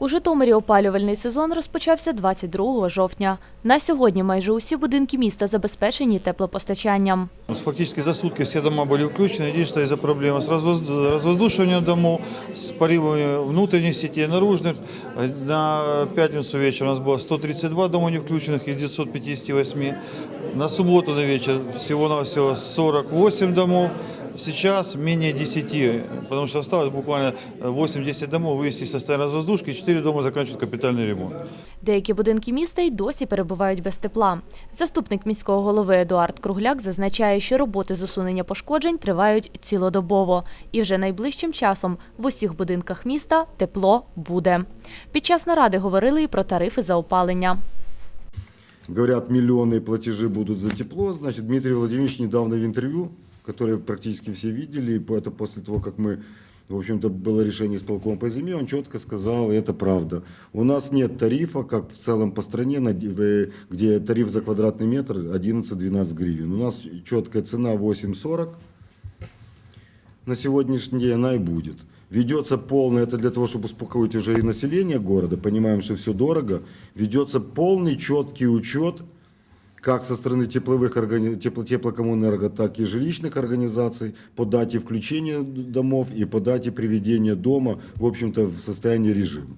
У Житомирі опалювальний сезон розпочався 22 жовтня. На сьогодні майже усі будинки міста забезпечені теплопостачанням. Фактически за сутки все дома были включены. Единственное из-за проблемы с развоз- развоздушиванием домов, с поривами внутренних сетей, наружных. На пятницу вечером у нас было 132 дома не включенных из 958. На субботу на вечер всего-навсего 48 домов. Сейчас менее 10, потому что осталось буквально 8-10 домов вывести из состояния развоздушки, 4 дома заканчивают капитальный ремонт. Деякі будинки міста й досі перебувають без тепла. Заступник міського голови Едуард Кругляк зазначає, що роботи з усунення пошкоджень тривають цілодобово. І вже найближчим часом в усіх будинках міста тепло буде. Під час наради говорили і про тарифи за опалення. Говорят, миллионные платежи будут за тепло. Значит, Дмитрий Владимирович недавно в интервью, которое практически все видели, это после того, как мы, в общем-то, было решение с полком по зиме, он четко сказал, это правда. У нас нет тарифа, как в целом по стране, э, где тариф за квадратный метр 11-12 гривен. У нас четкая цена 8,40 на сегодняшний день она и будет. Ведется полный, это для того, чтобы успокоить уже и население города, понимаем, что все дорого, ведется полный четкий учет, как со стороны тепловых органи... тепло... теплокоммунэнерго, так и жилищных организаций по дате включения домов и по дате приведения дома, в общем-то, в состояние режима.